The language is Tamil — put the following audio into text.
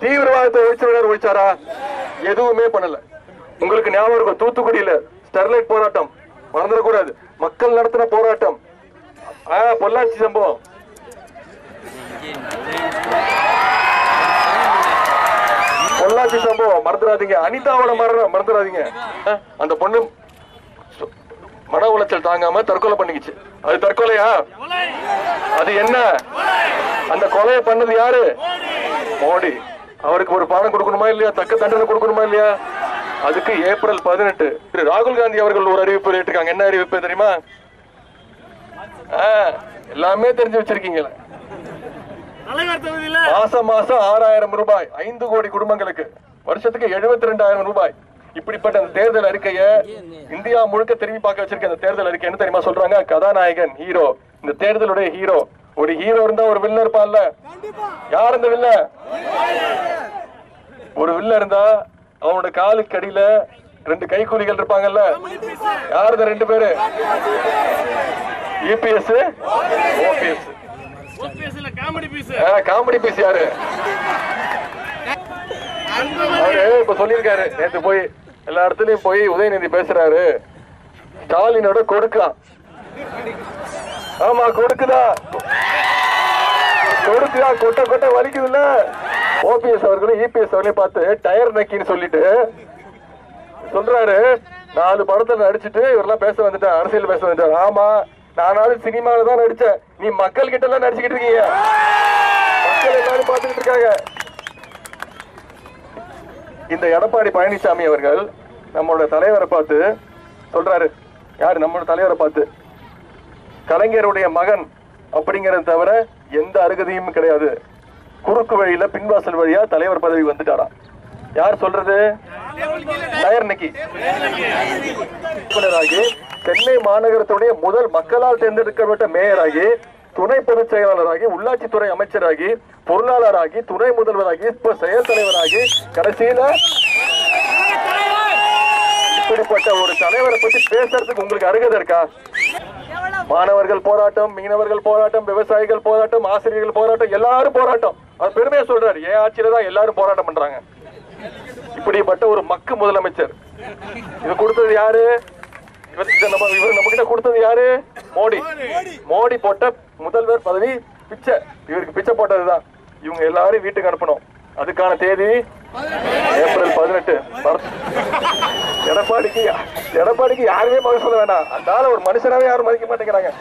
தீவிரவாதத்தை ஒழிச்சவர் ஒழிச்சாரா? எதுவுமே பண்ணல. உங்களுக்கு ஞாபகம் இருக்கும் தூத்துக்குடியில ஸ்டெர்லைட் போராட்டம். மறந்துடக்கூடாது. மக்கள் நடத்தின போராட்டம். ஆ, பொள்ளாச்சி சம்பவம். பொள்ளாச்சி சம்பவம். மறந்துடாதீங்க. அனிதாவோட மரணம் மறந்துடாதீங்க. அந்த பொண்ணு மன உளைச்சல் தாங்காம தற்கொலை பண்ணிக்கிச்சு. அது தற்கொலையா? அது என்ன? அந்த கொலையை பண்ணது யாரு? மோடி. அவருக்கு ஒரு பாடம் கொடுக்கணுமா இல்லையா? தக்க தண்டனை கொடுக்கணுமா இல்லையா? அதுக்கு ஏப்ரல் பதினெட்டு. திரு ராகுல் காந்தி அவர்கள் ஒரு அறிவிப்பு வெளியிட்டிருக்காங்க. என்ன அறிவிப்பு தெரியுமா? எல்லாமே தெரிஞ்சு வச்சிருக்கீங்களே. மாசம் மாசம் ஆறாயிரம் ரூபாய் ஐந்து கோடி குடும்பங்களுக்கு. வருஷத்துக்கு எழுபத்தி ரெண்டாயிரம் ரூபாய். இப்படிப்பட்ட அந்த தேர்தல் அறிக்கைய இந்தியா முழுக்க திரும்பி பார்க்க வச்சிருக்க அந்த தேர்தல் அறிக்கை என்ன தெரியுமா சொல்றாங்க? கதாநாயகன் ஹீரோ இந்த தேர்தலுடைய ஹீரோ ஒரு ஹீரோ இருந்தா ஒரு வில்லன் இருப்பான்ல. யார் இந்த வில்ல ஒரு வில்ல இருந்தா அவனோட காலுக்கு அடியில ரெண்டு கைக்கூலிகள் இருப்பாங்கல்ல? யார் இந்த ரெண்டு பேரு? இபிஎஸ் ஓபிஎஸ் ஓபிஎஸ்ல காமெடி பீஸ் காமெடி பீஸ் யாரு? அவரு இப்ப சொல்லியிருக்காரு. நேத்து போய் எல்லா இடத்துலயும் போய் உதயநிதி பேசுறாரு. ஸ்டாலினோட கொடுக்கலாம் ஆமா கொடுக்குதா. கொடுக்குதா கொட்ட கொட்ட வலிக்குதுல்ல. ஓபிஎஸ் அவர்களும் இபிஎஸ் அவர்களையும் பார்த்து டயர் நக்கின்னு சொல்லிட்டு சொல்றாரு. நாலு படத்துல நடிச்சுட்டு இவரெல்லாம் பேச வந்துட்டார் அரசியல் பேச வந்துட்டார். ஆமா நானாலும் சினிமால தான் நடிச்சேன். நீ மக்கள் கிட்ட எல்லாம் நடிச்சுக்கிட்டு இருக்கீங்க. மக்கள் எல்லாரும் பார்த்துக்கிட்டு இருக்காங்க. இந்த எடப்பாடி பழனிசாமி அவர்கள் நம்மளோட தலைவரை பார்த்து சொல்றாரு. யாரு? நம்மளோட தலைவரை பார்த்து. கலைஞருடைய மகன் அப்படிங்கறத தவிர எந்த அருகதையும் கிடையாது. குறுக்கு வழியில பின்வாசல் வழியா தலைவர் பதவி வந்துட்டாராம் யார் சொல்றது? டயர் நிக்கி. உறுப்பினராகி சென்னை மாநகரத்துடைய முதல் மக்களால் தேர்ந்தெடுக்கப்பட்ட மேயராகி துணை பொதுச் செயலாளராகி உள்ளாட்சித்துறை அமைச்சராகி பொருளாளராகி துணை முதல்வராகி இப்ப செயல் தலைவராகி கடைசியில இப்படிப்பட்ட ஒரு தலைவரை பத்தி பேசுறதுக்கு உங்களுக்கு அருகதை இருக்கா? மாணவர்கள் போராட்டம் மீனவர்கள் போராட்டம் விவசாயிகள் போராட்டம் ஆசிரியர்கள் போராட்டம் எல்லாரும் போராட்டம். அது பெருமையா சொல்றாரு என் ஆட்சியில தான் எல்லாரும் போராட்டம் பண்றாங்க. இப்படிப்பட்ட ஒரு மக்கு முதலமைச்சர். இது கொடுத்தது யாரு? இவர் நம்ம இவர் நம்ம கிட்ட கொடுத்தது யாரு? மோடி. மோடி போட்ட முதல்வர் பதவி பிச்சை. இவருக்கு பிச்சை போட்டதுதான் இவங்க எல்லாரும் வீட்டுக்கு அனுப்பணும். அதுக்கான தேதி ஏப்ரல் பதினெட்டு. எடப்பாடிக்கு எடப்பாடிக்கு யாருமே பதில் சொல்ல வேண்டாம் அந்த ஒரு மனுஷனாவே யாரும் மதிக்க மாட்டேங்கிறாங்க.